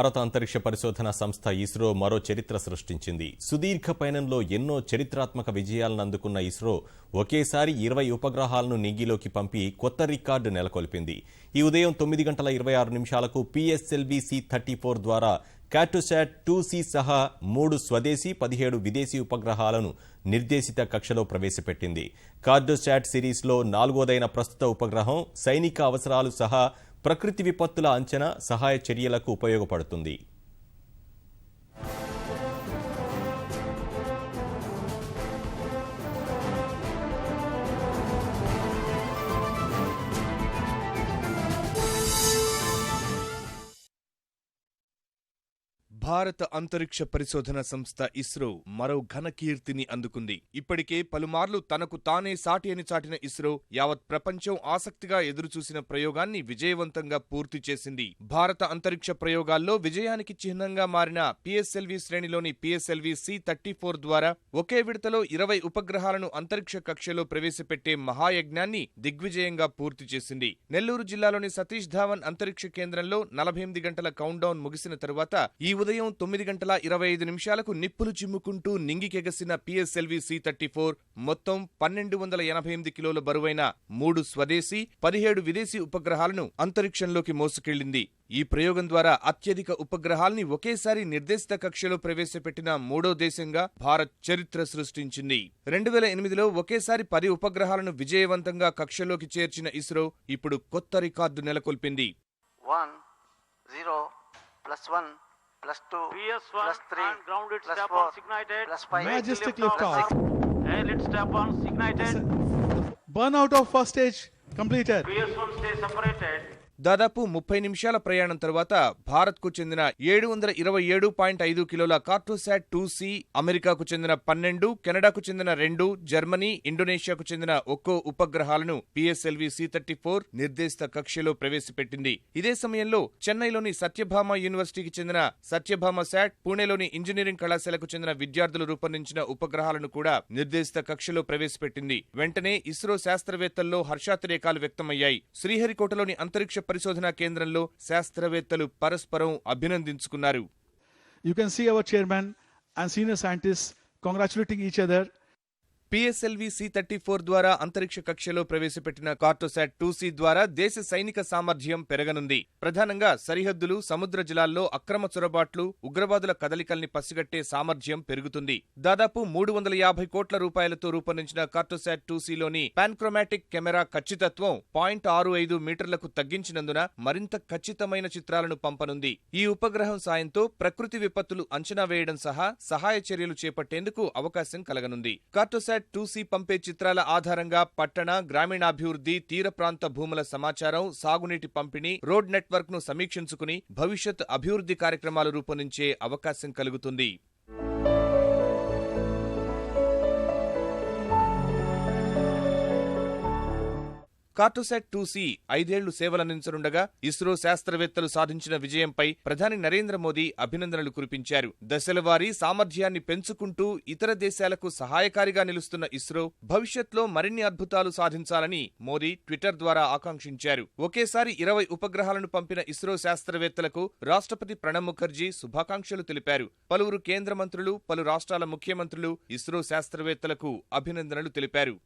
భారత అంతరిక్ష పరిశోధన సంస్థ ఇస్రో మరో చరిత్ర సృష్టించింది. సుదీర్ఘ పయనంలో ఎన్నో చరిత్రాత్మక విజయాలను అందుకున్న ఇస్రో ఒకేసారి ఇరవై ఉపగ్రహాలను నింగిలోకి పంపి కొత్త రికార్డు నెలకొల్పింది. ఈ ఉదయం తొమ్మిది గంటల ఇరవై ఆరు నిమిషాలకు పిఎస్ఎల్వి సి థర్టీ ఫోర్ ద్వారా కాటోశాట్ టూ సి సహా మూడు స్వదేశీ పదిహేడు విదేశీ ఉపగ్రహాలను నిర్దేశిత కక్షలో ప్రవేశపెట్టింది. కార్డోశాట్ సిరీస్లో నాలుగోదైన ప్రస్తుత ఉపగ్రహం సైనిక అవసరాలు సహా ప్రకృతి విపత్తుల అంచనా సహాయ చర్యలకు ఉపయోగపడుతుంది. భారత అంతరిక్ష పరిశోధన సంస్థ ఇస్రో మరో ఘన కీర్తిని అందుకుంది. ఇప్పటికే పలుమార్లు తనకు తానే సాటి అని చాటిన ఇస్రో యావత్ ప్రపంచం ఆసక్తిగా ఎదురుచూసిన ప్రయోగాన్ని విజయవంతంగా పూర్తి చేసింది. భారత అంతరిక్ష ప్రయోగాల్లో విజయానికి చిహ్నంగా మారిన పిఎస్ఎల్వి శ్రేణిలోని పిఎస్ఎల్వి సి థర్టీ ఫోర్ ద్వారా ఒకే విడతలో ఇరవై ఉపగ్రహాలను అంతరిక్ష కక్షలో ప్రవేశపెట్టే మహాయజ్ఞాన్ని దిగ్విజయంగా పూర్తి చేసింది. నెల్లూరు జిల్లాలోని సతీష్ ధావన్ అంతరిక్ష కేంద్రంలో నలభై ఎనిమిది గంటల కౌంట్డౌన్ ముగిసిన తరువాత ఈ ఉదయం తొమ్మిది గంటల ఇరవై ఐదు నిమిషాలకు నిప్పులు చిమ్ముకుంటూ నింగికెగసిన పిఎస్ఎల్వి సి థర్టీ ఫోర్ మొత్తం పన్నెండు వందల ఎనభై ఎనిమిది కిలోల బరువైన మూడు స్వదేశీ పదిహేడు విదేశీ ఉపగ్రహాలను అంతరిక్షంలోకి మోసుకెళ్ళింది ఈ ప్రయోగం ద్వారా అత్యధిక ఉపగ్రహాల్ని ఒకేసారి నిర్దేశిత కక్షలో ప్రవేశపెట్టిన మూడో దేశంగా భారత్ చరిత్ర సృష్టించింది. రెండు వేల ఎనిమిదిలో ఒకేసారి పది ఉపగ్రహాలను విజయవంతంగా కక్షలోకి చేర్చిన ఇస్రో ఇప్పుడు కొత్త record నెలకొల్పింది. One zero plus one plus two PS1 plus three and grounded plus step four on ignited. plus five Majestic Lift off. liftoff. Hey, let's step on ignited. Burnout of first stage completed. PS1 stay separated. దాదాపు ముప్పై నిమిషాల ప్రయాణం తర్వాత భారత్కు చెందిన ఏడు వందల ఇరవై ఏడు పాయింట్ ఐదు కిలోల కార్టోసాట్ టూ సి అమెరికాకు చెందిన పన్నెండు కెనడాకు చెందిన రెండు జర్మనీ ఇండోనేషియాకు చెందిన ఒక్కో ఉపగ్రహాలను పిఎస్ఎల్వి సి థర్టీ ఫోర్ నిర్దేశిత కక్షలో ప్రవేశపెట్టింది. ఇదే సమయంలో చెన్నైలోని సత్యభామ యూనివర్సిటీకి చెందిన సత్యభామ శాట్ పూణేలోని ఇంజనీరింగ్ కళాశాలకు చెందిన విద్యార్థులు రూపొందించిన ఉపగ్రహాలను కూడా నిర్దేశిత కక్షలో ప్రవేశపెట్టింది. వెంటనే ఇస్రో శాస్త్రవేత్తల్లో హర్షాతిరేకాలు వ్యక్తమయ్యాయి. శ్రీహరికోటలోని అంతరిక్ష పరిశోధనా కేంద్రంలో శాస్త్రవేత్తలు పరస్పరం అభినందించుకున్నారు. You can see our chairman and senior scientist congratulating each other PSLV C thirty four ద్వారా అంతరిక్ష కక్షలో ప్రవేశపెట్టిన కార్టోసాట్ టూ సి ద్వారా దేశ సైనిక సామర్థ్యం పెరగనుంది. ప్రధానంగా సరిహద్దులు సముద్ర జలాల్లో అక్రమ చొరబాట్లు ఉగ్రవాదుల కదలికల్ని పసిగట్టే సామర్థ్యం పెరుగుతుంది. దాదాపు మూడు వందల యాభై కోట్ల రూపాయలతో రూపొందించిన కార్టోసాట్ టూ సిలోని పాన్క్రోమాటిక్ కెమెరా ఖచ్చితత్వం పాయింట్ ఆరు ఐదు మీటర్లకు తగ్గించినందున మరింత ఖచ్చితమైన చిత్రాలను పంపనుంది. ఈ ఉపగ్రహం సాయంతో ప్రకృతి విపత్తులు అంచనా వేయడం సహా సహాయ చర్యలు చేపట్టేందుకు అవకాశం కలగనుంది. కార్టోసాట్ టూ సి పంపే చిత్రాల ఆధారంగా పట్టణ గ్రామీణాభివృద్ధి తీర ప్రాంత భూముల సమాచారం సాగునీటి పంపిణీ రోడ్ నెట్వర్క్ను సమీక్షించుకుని భవిష్యత్ అభివృద్ధి కార్యక్రమాలు రూపొందించే అవకాశం కలుగుతుంది. కార్టోసాట్ టూ సి ఐదేళ్ళు సేవలందించనుండగా ఇస్రో శాస్త్రవేత్తలు సాధించిన విజయంపై ప్రధాని నరేంద్ర మోదీ అభినందనలు కురిపించారు. దశలవారీ సామర్థ్యాన్ని పెంచుకుంటూ ఇతర దేశాలకు సహాయకారిగా నిలుస్తున్న ఇస్రో భవిష్యత్లో మరిన్ని అద్భుతాలు సాధించాలని మోదీ ట్విట్టర్ ద్వారా ఆకాంక్షించారు. ఒకేసారి ఇరవై ఉపగ్రహాలను పంపిన ఇస్రో శాస్త్రవేత్తలకు రాష్ట్రపతి ప్రణబ్ ముఖర్జీ శుభాకాంక్షలు తెలిపారు. పలువురు కేంద్ర మంత్రులు పలు రాష్ట్రాల ముఖ్యమంత్రులు ఇస్రో శాస్త్రవేత్తలకు అభినందనలు తెలిపారు.